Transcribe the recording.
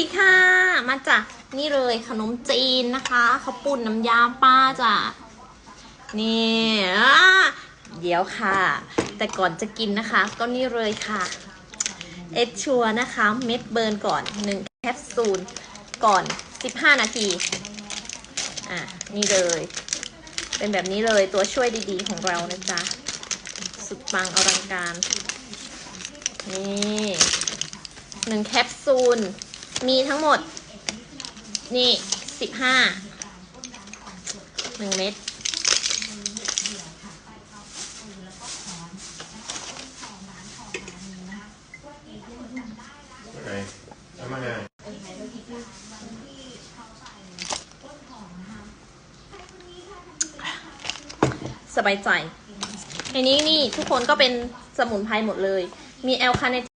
ดีค่ะ มาจ้ะนี่เลยขนมจีนนะคะข้าวปุ้นน้ำยาป้าจ้ะนี่เดี๋ยวค่ะ แต่ก่อนจะกินนะคะ ก็นี่เลยค่ะเอชชัวนะคะ เม็ดเบิร์นก่อน1แคปซูลก่อน 15 นาที อะ นี่เลย เป็นแบบนี้เลยตัวช่วยดีๆ ของเรานะจ๊ะ สุดปังอลังการ นี่หนึ่งแคปซูล มีทั้งหมด นี่สิบห้าหนึ่งเม็ดโอเคทำมาไงสบายใจในนี้นี่ทุกคนก็เป็นสมุนไพรหมดเลย มีแอลคาเน